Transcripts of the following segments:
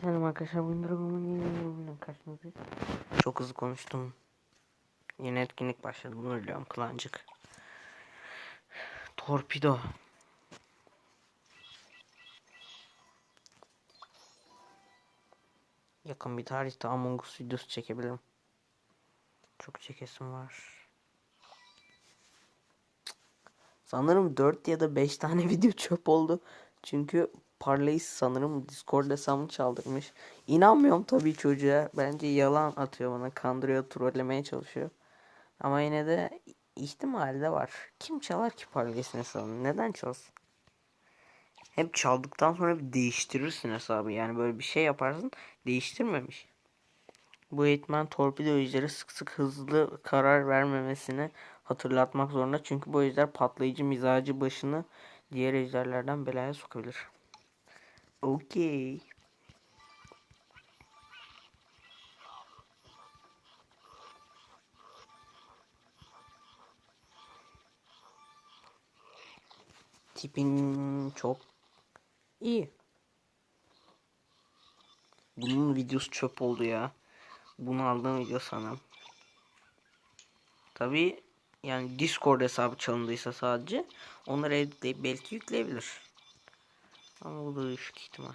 Selam arkadaşlar bugün Dragon'un yeni bölümünden karşınızdayız. Çok hızlı konuştum. Yeni etkinlik başladı bunu biliyorum kılancık. Torpido. Yakın bir tarihte Among Us videosu çekebilirim. Çok çekesim var. Sanırım 4 ya da 5 tane video çöp oldu. Çünkü Parlays sanırım Discord hesabını çaldırmış. İnanmıyorum tabii çocuğa. Bence yalan atıyor bana. Kandırıyor, trollemeye çalışıyor. Ama yine de ihtimali de var. Kim çalar ki Parlays'in hesabını? Neden çalsın? Hep çaldıktan sonra bir değiştirirsin hesabı. Yani böyle bir şey yaparsın. Değiştirmemiş. Bu eğitmen torpido ejderi sık sık hızlı karar vermemesini hatırlatmak zorunda. Çünkü bu ejder patlayıcı mizacı başını diğer ejderlerden belaya sokabilir. Okey. Tipin çok iyi. Bunun videosu çöp oldu ya. Bunu aldığım video sanırım. Tabi yani Discord hesabı çalındıysa sadece onları editleyip belki yükleyebilir. Ama bu da düşük ihtimal.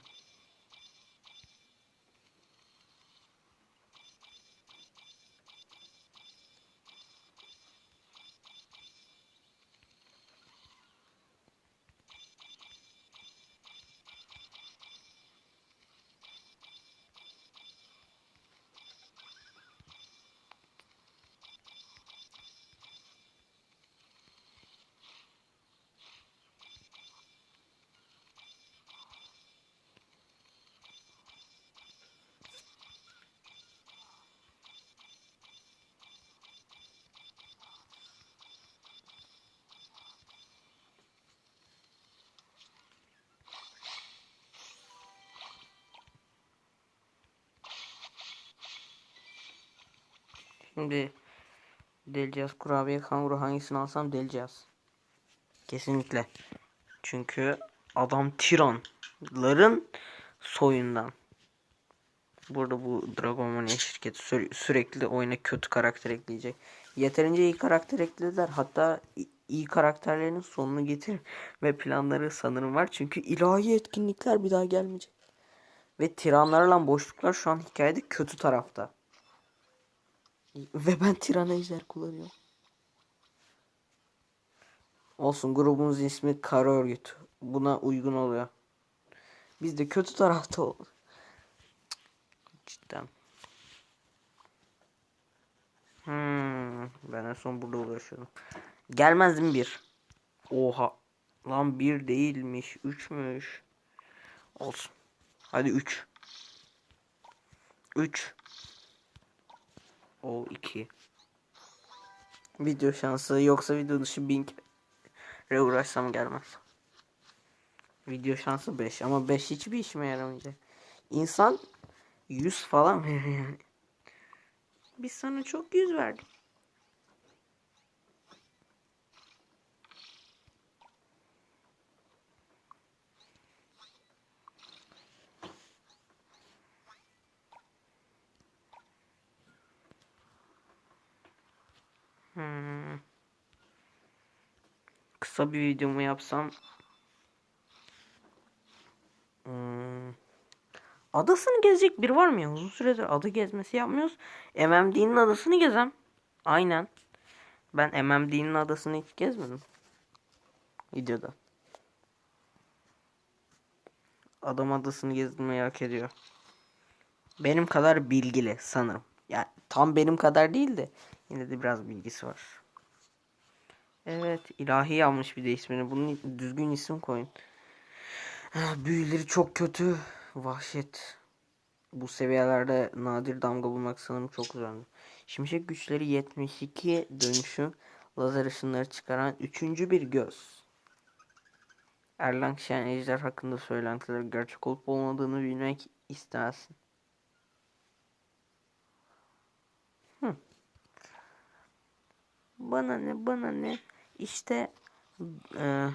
Şimdi deleceğiz. Kurabiye kanguru hangisini alsam deleceğiz. Kesinlikle. Çünkü adam tiranların soyundan. Burada bu Dragon Mania şirketi sü- sürekli oyuna kötü karakter ekleyecek. Yeterince iyi karakter eklediler. Hatta iyi karakterlerinin sonunu getir ve planları sanırım var. Çünkü ilahi etkinlikler bir daha gelmeyecek. Ve tiranlarla boşluklar şu an hikayede kötü tarafta. Ve ben Tiran Ejder kullanıyorum. Olsun grubumuzun ismi Kara Örgüt. Buna uygun oluyor. Biz de kötü tarafta olduk. Cidden. Hmm, ben en son burada uğraşıyordum. Gelmez mi bir? Oha. Lan bir değilmiş. Üçmüş. Olsun. Hadi üç. Üç. O 2. Video şansı yoksa video dışı bin kere uğraşsam gelmez. Video şansı 5 ama 5 hiçbir işime yaramayacak. İnsan 100 falan verir yani. Biz sana çok 100 verdik. Hmm. Kısa bir videomu yapsam Hmm. Adasını gezecek biri var mı ya? Uzun süredir ada gezmesi yapmıyoruz. MMD'nin adasını gezem. Aynen. Ben MMD'nin adasını hiç gezmedim. Videoda. Adam adasını gezmeyi hak ediyor. Benim kadar bilgili sanırım. Yani tam benim kadar değil de yine de biraz bilgisi var. Evet, ilahi almış bir de ismini. Bunun düzgün isim koyun. Ah, Büyüleri çok kötü. Vahşet. Bu seviyelerde nadir damga bulmak sanırım çok zor. Şimşek güçleri 72 dönüşüm lazer ışınları çıkaran üçüncü bir göz. Erlang Shen Ejder hakkında söylentiler gerçek olup olmadığını bilmek istersin. Bana ne bana ne işte e,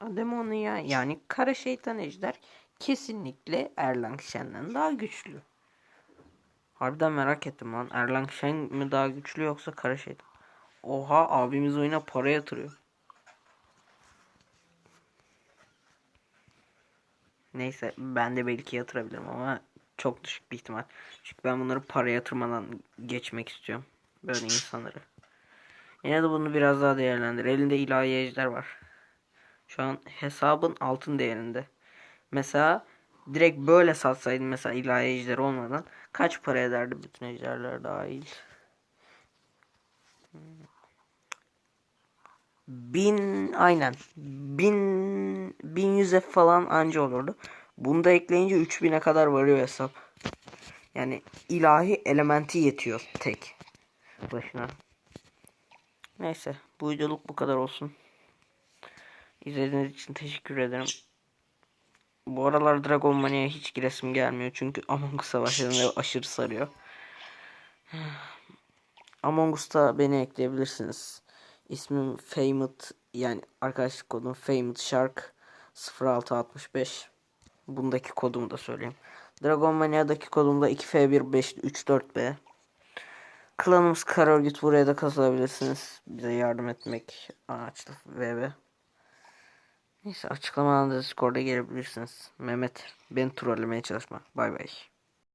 Ademonia yani kara şeytan ejder kesinlikle Erlang Shen'den daha güçlü. Harbiden merak ettim lan. Erlang Shen mi daha güçlü yoksa kara şey? Oha abimiz oyuna para yatırıyor. Neyse ben de belki yatırabilirim ama çok düşük bir ihtimal. Çünkü ben bunları para yatırmadan geçmek istiyorum. Böyle insanları. Yine de bunu biraz daha değerlendir. Elinde ilahi ejder var. Şu an hesabın altın değerinde. Mesela direkt böyle satsaydın mesela ilahi ejder olmadan kaç para ederdi bütün ejderler dahil? Bin aynen. Bin, bin yüze falan anca olurdu. Bunu da ekleyince 3000'e kadar varıyor hesap. Yani ilahi elementi yetiyor tek başına. Neyse bu videoluk bu kadar olsun. İzlediğiniz için teşekkür ederim. Bu aralar Dragon Mania'ya hiç giresim gelmiyor. Çünkü Among Us savaşlarında aşırı sarıyor. Among Us'ta beni ekleyebilirsiniz. İsmim Famed yani arkadaşlık kodum Famed Shark 0665. Bundaki kodumu da söyleyeyim. Dragon Mania'daki kodum da 2F1534B. Klanımız kara örgüt buraya da katılabilirsiniz. Bize yardım etmek amaçlı VB. Neyse açıklamadan da Discord'a gelebilirsiniz. Mehmet beni trollemeye çalışma. Bay bay.